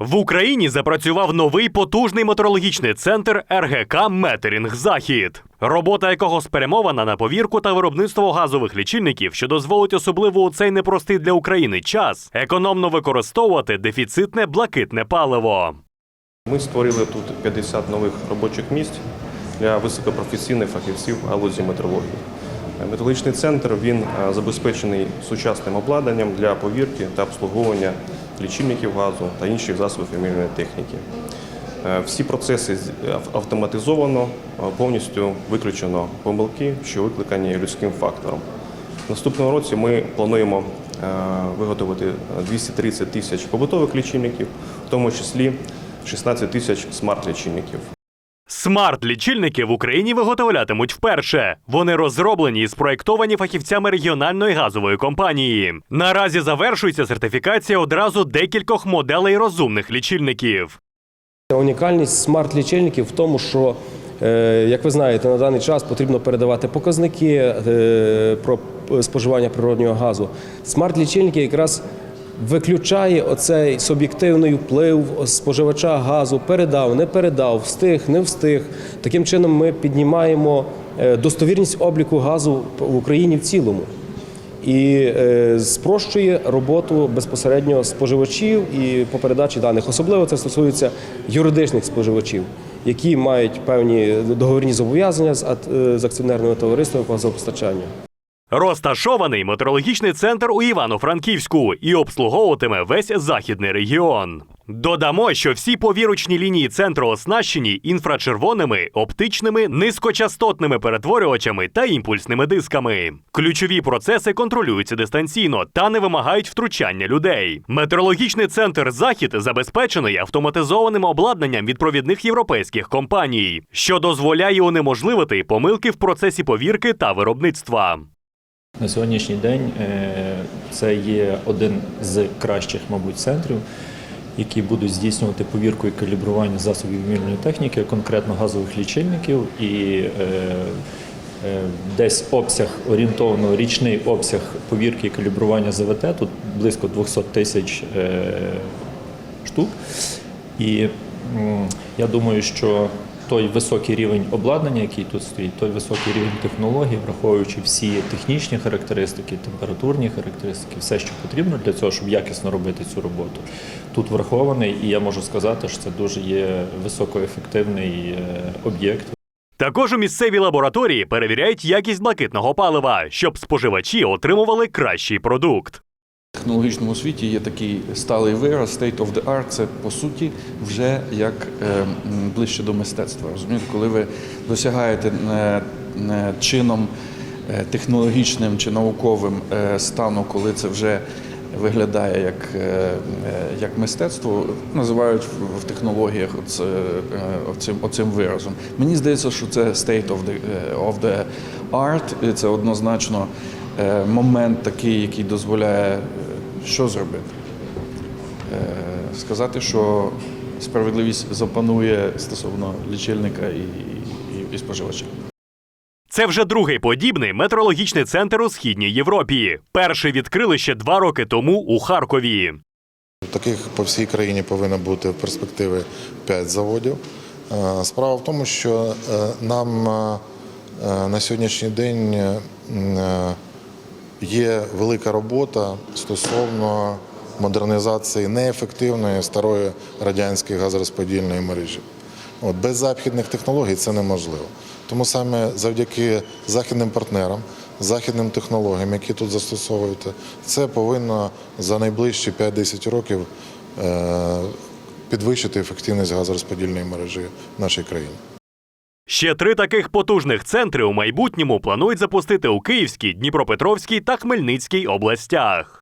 В Україні запрацював новий потужний метеорологічний центр РГК Метерінг Захід, робота якого спрямована на повірку та виробництво газових лічильників, що дозволить особливо у цей непростий для України час економно використовувати дефіцитне блакитне паливо. Ми створили тут 50 нових робочих місць для високопрофесійних фахівців галузі метрології. Метрологічний центр він е, забезпечений сучасним обладнанням для повірки та обслуговування лічильників газу та інших засобів вимірювальної техніки. Е, Всі процеси автоматизовано, е, повністю виключено помилки, що викликані людським фактором. В наступному році ми плануємо виготовити 230 тисяч побутових лічильників, в тому числі 16 тисяч смарт-лічильників. Смарт-лічильники в Україні виготовлятимуть вперше. Вони розроблені і спроєктовані фахівцями регіональної газової компанії. Наразі завершується сертифікація одразу декількох моделей розумних лічильників. Унікальність смарт-лічильників в тому, що, е, як ви знаєте, на даний час потрібно передавати показники е, про споживання природнього газу. Смарт-лічильники якраз виключає оцей суб'єктивний вплив споживача газу, передав, не передав, встиг, не встиг. Таким чином ми піднімаємо е, достовірність обліку газу в Україні в цілому і е, спрощує роботу безпосередньо споживачів і по передачі даних. Особливо це стосується юридичних споживачів, які мають певні договірні зобов'язання з, е, з акціонерними товариствами по газопостачанню. Розташований метеорологічний центр у Івано-Франківську і обслуговуватиме весь західний регіон. Додамо, що всі повіручні лінії центру оснащені інфрачервоними, оптичними, низькочастотними перетворювачами та імпульсними дисками. Ключові процеси контролюються дистанційно та не вимагають втручання людей. Метеорологічний центр Захід забезпечений автоматизованим обладнанням від провідних європейських компаній, що дозволяє унеможливити помилки в процесі повірки та виробництва. На сьогоднішній день е, це є один з кращих, мабуть, центрів, які будуть здійснювати повірку і калібрування засобів вимірної техніки, конкретно газових лічильників, і е, е, десь обсяг орієнтовно річний обсяг повірки і калібрування ЗВТ тут близько 200 тисяч штук. І я думаю, що той високий рівень обладнання, який тут стоїть, той високий рівень технологій, враховуючи всі технічні характеристики, температурні характеристики, все, що потрібно для цього, щоб якісно робити цю роботу, тут врахований, і я можу сказати, що це дуже є високоефективний е, об'єкт. Також у місцевій лабораторії перевіряють якість блакитного палива, щоб споживачі отримували кращий продукт. Технологічному світі є такий сталий вираз state of the art, це по суті вже як е, ближче до мистецтва. Розумієте, коли ви досягаєте е, е, чином е, технологічним чи науковим стану, коли це вже виглядає як, як мистецтво, називають в, технологіях оце, оцим, оцим виразом. Мені здається, що це state of the, of the art, і це однозначно момент такий, який дозволяє е, що зробити? Е, Сказати, що справедливість запанує стосовно лічильника і, і, і споживача. Це вже другий подібний метеорологічний центр у східній Європі. Перший відкрили ще два роки тому у Харкові. Таких по всій країні повинно бути в перспективи 5 заводів. Е, Справа в тому, що е, нам е, е, на сьогоднішній день е, е, є велика робота стосовно модернізації неефективної старої радянської газорозподільної мережі. От, без західних технологій це неможливо. Тому саме завдяки західним партнерам, західним технологіям, які тут застосовуються, це повинно за найближчі 5-10 років е, підвищити ефективність газорозподільної мережі в нашій країні. Ще три таких потужних центри у майбутньому планують запустити у Київській, Дніпропетровській та Хмельницькій областях.